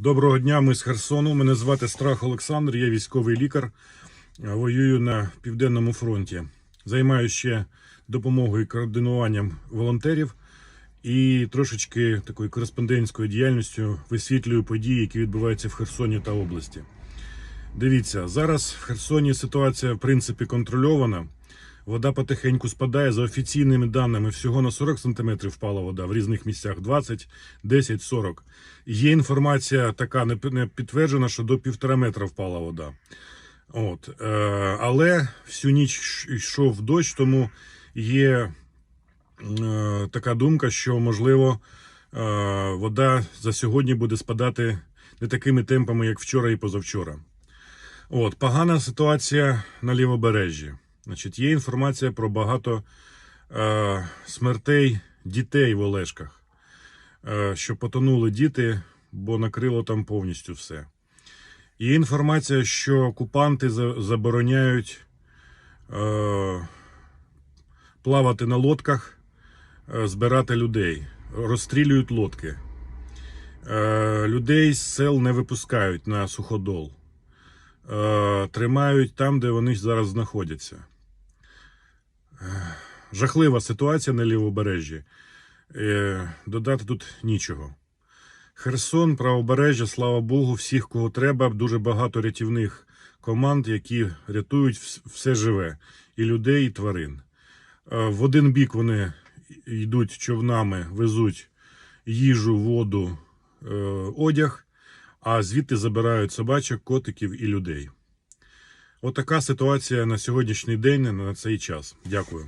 Доброго дня, ми з Херсону. Мене звати Страх Олександр, я військовий лікар. Воюю на Південному фронті. Займаюся ще допомогою і координуванням волонтерів і трошечки такою кореспондентською діяльністю висвітлюю події, які відбуваються в Херсоні та області. Дивіться, зараз в Херсоні ситуація в принципі контрольована. Вода потихеньку спадає. За офіційними даними, всього на 40 см впала вода в різних місцях 20, 10, 40. Є інформація така не підтверджена, що до півтора метра впала вода. От. Е, але всю ніч йшов дощ, тому є е, така думка, що можливо е, вода за сьогодні буде спадати не такими темпами, як вчора і позавчора. От, погана ситуація на лівобережжі. Значить, є інформація про багато е, смертей дітей в Олешках, е, що потонули діти, бо накрило там повністю все. Є інформація, що окупанти забороняють е, плавати на лодках, е, збирати людей, розстрілюють лодки. Е, людей з сел не випускають на суходол е, тримають там, де вони зараз знаходяться. Жахлива ситуація на лівобережжі. Е, Додати тут нічого. Херсон, правобережжя, слава Богу, всіх, кого треба, дуже багато рятівних команд, які рятують все живе, і людей, і тварин. Е, В один бік вони йдуть човнами, везуть їжу, воду, е, одяг, а звідти забирають собачок, котиків і людей. Отака ситуація на сьогоднішній день на цей час. Дякую.